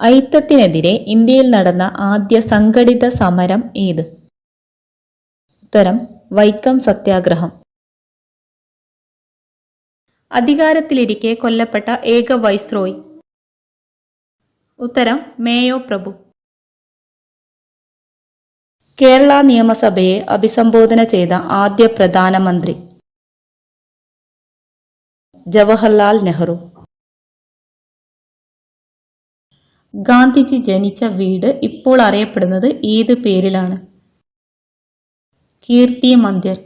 അയിത്തത്തിനെതിരെ ഇന്ത്യയിൽ നടന്ന ആദ്യ സംഘടിത സമരം ഏത്? ഉത്തരം വൈക്കം സത്യാഗ്രഹം. അധികാരത്തിലിരിക്കെ കൊല്ലപ്പെട്ട ഏക വൈസ്രോയ്. ഉത്തരം മേയോ പ്രഭു. കേരള നിയമസഭയെ അഭിസംബോധന ചെയ്ത ആദ്യ പ്രധാനമന്ത്രി. ജവഹർലാൽ നെഹ്റു. ഗാന്ധിജി ജനിച്ച വീട് ഇപ്പോൾ അറിയപ്പെടുന്നത് ഏത് പേരിലാണ്? കീർത്തി മന്ദിർ.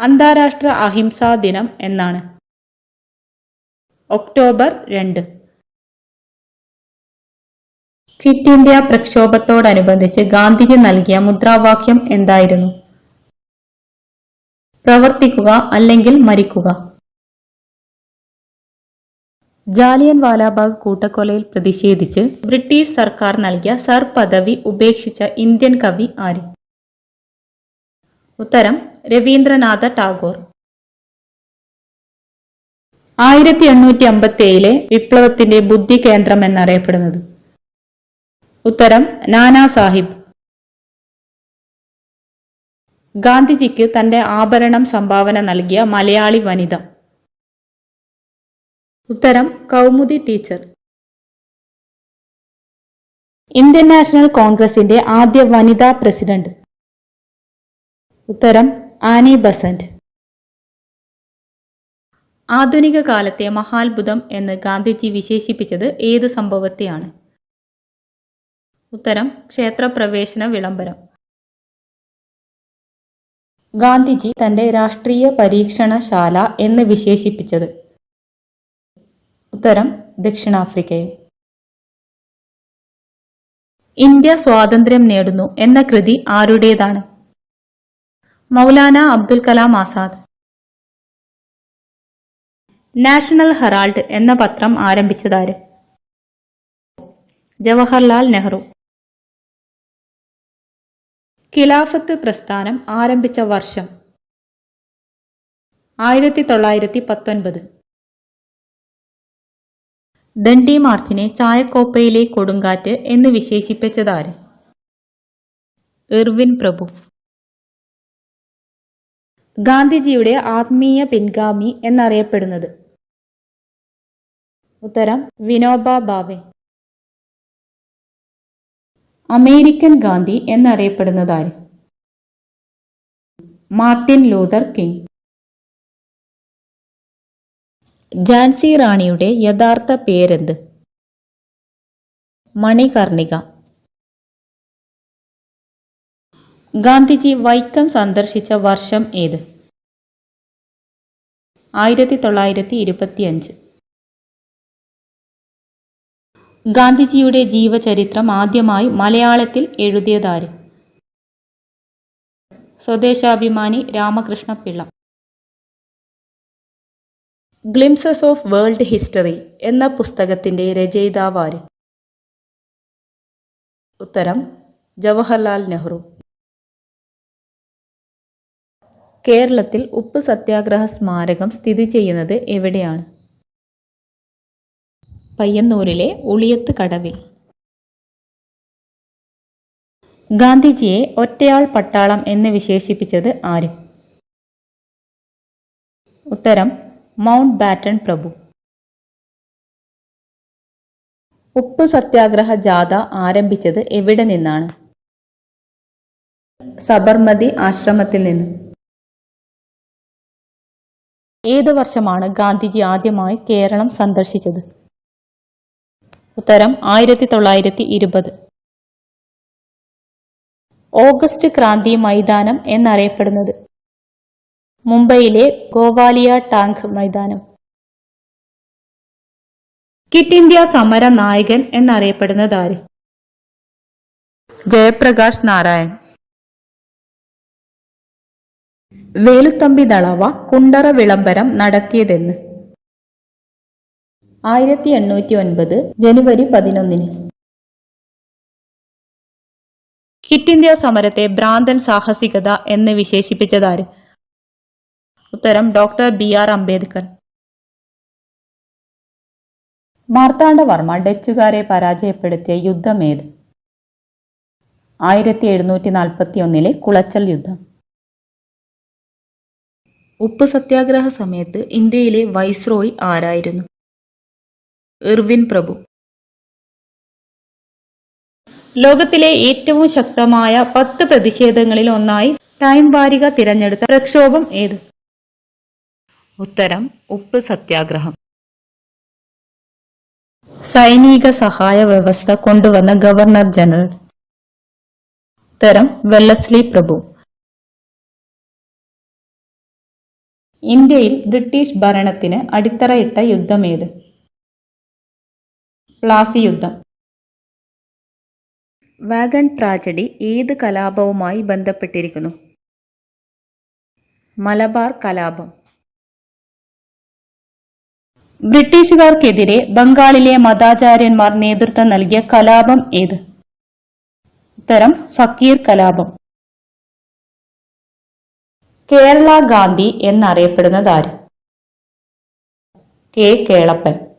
അന്താരാഷ്ട്ര അഹിംസാ ദിനം എന്നാണ്. ഒക്ടോബർ രണ്ട്. ക്വിറ്റ് ഇന്ത്യ പ്രക്ഷോഭത്തോടനുബന്ധിച്ച് ഗാന്ധിജി നൽകിയ മുദ്രാവാക്യം എന്തായിരുന്നു? പ്രവർത്തിക്കുക അല്ലെങ്കിൽ മരിക്കുക. ജാലിയൻ വാലാബാഗ് കൂട്ടക്കൊലയിൽ പ്രതിഷേധിച്ച് ബ്രിട്ടീഷ് സർക്കാർ നൽകിയ സർ പദവി ഉപേക്ഷിച്ച ഇന്ത്യൻ കവി ആര്? ഉത്തരം രവീന്ദ്രനാഥ ടാഗോർ. ആയിരത്തി എണ്ണൂറ്റി അമ്പത്തി ഏഴിലെ വിപ്ലവത്തിന്റെ ബുദ്ധി കേന്ദ്രം എന്നറിയപ്പെടുന്നത്. ഉത്തരം നാനാ സാഹിബ്. ഗാന്ധിജിക്ക് തന്റെ ആഭരണം സംഭാവന നൽകിയ മലയാളി വനിത. ഉത്തരം കൗമുദി ടീച്ചർ. ഇന്ത്യൻ നാഷണൽ കോൺഗ്രസിന്റെ ആദ്യ വനിതാ പ്രസിഡന്റ്. ഉത്തരം ആനി ബസന്റ്. ആധുനിക കാലത്തെ മഹാത്ഭുതം എന്ന് ഗാന്ധിജി വിശേഷിപ്പിച്ചത് ഏത് സംഭവത്തെയാണ്? ഉത്തരം ക്ഷേത്രപ്രവേശന വിളംബരം. ഗാന്ധിജി തന്റെ രാഷ്ട്രീയ പരീക്ഷണശാല എന്ന് വിശേഷിപ്പിച്ചത്. ഉത്തരം ദക്ഷിണാഫ്രിക്കയെ ഇന്ത്യ സ്വാതന്ത്ര്യം നേടുന്നു എന്ന കൃതി ആരുടേതാണ്? മൗലാന അബ്ദുൽ കലാം ആസാദ്. നാഷണൽ ഹെറാൾഡ് എന്ന പത്രം ആരംഭിച്ചതാര്? ജവഹർലാൽ നെഹ്റു. ഖിലാഫത്ത് പ്രസ്ഥാനം ആരംഭിച്ച വർഷം ആയിരത്തി തൊള്ളായിരത്തി പത്തൊൻപത്. ദണ്ഡി മാർച്ചിനെ ചായക്കോപ്പയിലെ കൊടുങ്കാറ്റ് എന്ന് വിശേഷിപ്പിച്ചതാര്? എർവിൻ പ്രഭു. ഗാന്ധിജിയുടെ ആത്മീയ പിൻഗാമി എന്നറിയപ്പെടുന്നത്. ഉത്തരം Vinoba Bhave American Gandhi എന്നറിയപ്പെടുന്നതാര്? Martin Luther King. Jhansi റാണിയുടെ യഥാർത്ഥ പേരെന്ത്? മണികർണിക. ഗാന്ധിജി വൈക്കം സന്ദർശിച്ച വർഷം ഏത്? ആയിരത്തി തൊള്ളായിരത്തി ഇരുപത്തിയഞ്ച് ഗാന്ധിജിയുടെ ജീവചരിത്രം ആദ്യമായി മലയാളത്തിൽ എഴുതിയതാര്? Swadeshabhimani Ramakrishna Pillai Glimpses of World History എന്ന പുസ്തകത്തിന്റെ രചയിതാവാര്. ഉത്തരം ജവഹർലാൽ നെഹ്റു. കേരളത്തിൽ ഉപ്പ് സത്യാഗ്രഹ സ്മാരകം സ്ഥിതി ചെയ്യുന്നത് എവിടെയാണ്? പയ്യന്നൂരിലെ ഉളിയത്ത് കടവിൽ. ഗാന്ധിജിയെ ഒറ്റയാൾ പട്ടാളം എന്ന് വിശേഷിപ്പിച്ചത് ആര്? ഉത്തരം മൗണ്ട് ബാറ്റൺ പ്രഭു. ഉപ്പ് സത്യാഗ്രഹ ജാഥ ആരംഭിച്ചത് എവിടെ നിന്നാണ്? സബർമതി ആശ്രമത്തിൽ നിന്ന്. ഏത് വർഷമാണ് ഗാന്ധിജി ആദ്യമായി കേരളം സന്ദർശിച്ചത്? ഉത്തരം ആയിരത്തി തൊള്ളായിരത്തി ഇരുപത് ഓഗസ്റ്റ് ക്രാന്തി മൈതാനം എന്നറിയപ്പെടുന്നത്. മുംബൈയിലെ ഗോവാലിയ ടാങ്ക് മൈതാനം. കിറ്റ് ഇന്ത്യ സമര നായകൻ എന്നറിയപ്പെടുന്നത് ആര്? ജയപ്രകാശ് നാരായൺ. വേലുത്തമ്പി ദളവ കുണ്ടറ വിളംബരം നടത്തിയതെന്ന്. ആയിരത്തി എണ്ണൂറ്റി ഒൻപത് ജനുവരി പതിനൊന്നിന്. കിറ്റ് ഇന്ത്യ സമരത്തെ ഭ്രാന്തൻ സാഹസികത എന്ന് വിശേഷിപ്പിച്ചതാര് ഉത്തരം doctor B R Ambedkar. Marthanda Varma ഡച്ചുകാരെ പരാജയപ്പെടുത്തിയ യുദ്ധമേത് ആയിരത്തി എഴുന്നൂറ്റി നാൽപ്പത്തി ഒന്നിലെ കുളച്ചൽ യുദ്ധം. ഉപ്പ് സത്യാഗ്രഹ സമയത്ത് ഇന്ത്യയിലെ വൈസ്രോയ് ആരായിരുന്നു? ഇർവിൻ പ്രഭു. ലോകത്തിലെ ഏറ്റവും ശക്തമായ പത്ത് പ്രതിഷേധങ്ങളിൽ ഒന്നായി ടൈം വാരിക തിരഞ്ഞെടുത്ത പ്രക്ഷോഭം ഏത്? ഉത്തരം ഉപ്പ് സത്യാഗ്രഹം. സൈനിക സഹായ വ്യവസ്ഥ കൊണ്ടുവന്ന ഗവർണർ ജനറൽ. ഉത്തരം വെല്ലസ്ലി പ്രഭു. ഇന്ത്യയിൽ ബ്രിട്ടീഷ് ഭരണത്തിന് അടിത്തറയിട്ട യുദ്ധമേത്? പ്ലാസി യുദ്ധം. വാഗൺ ട്രാജഡി ഏത് കലാപവുമായി ബന്ധപ്പെട്ടിരിക്കുന്നു? മലബാർ കലാപം. ബ്രിട്ടീഷുകാർക്കെതിരെ ബംഗാളിലെ മതാചാര്യന്മാർ നേതൃത്വം നൽകിയ കലാപം ഏത്? ഉത്തരം ഫക്കീർ കലാപം. കേരള ഗാന്ധി എന്നറിയപ്പെടുന്നത് ആര്? കെ. കേളപ്പൻ.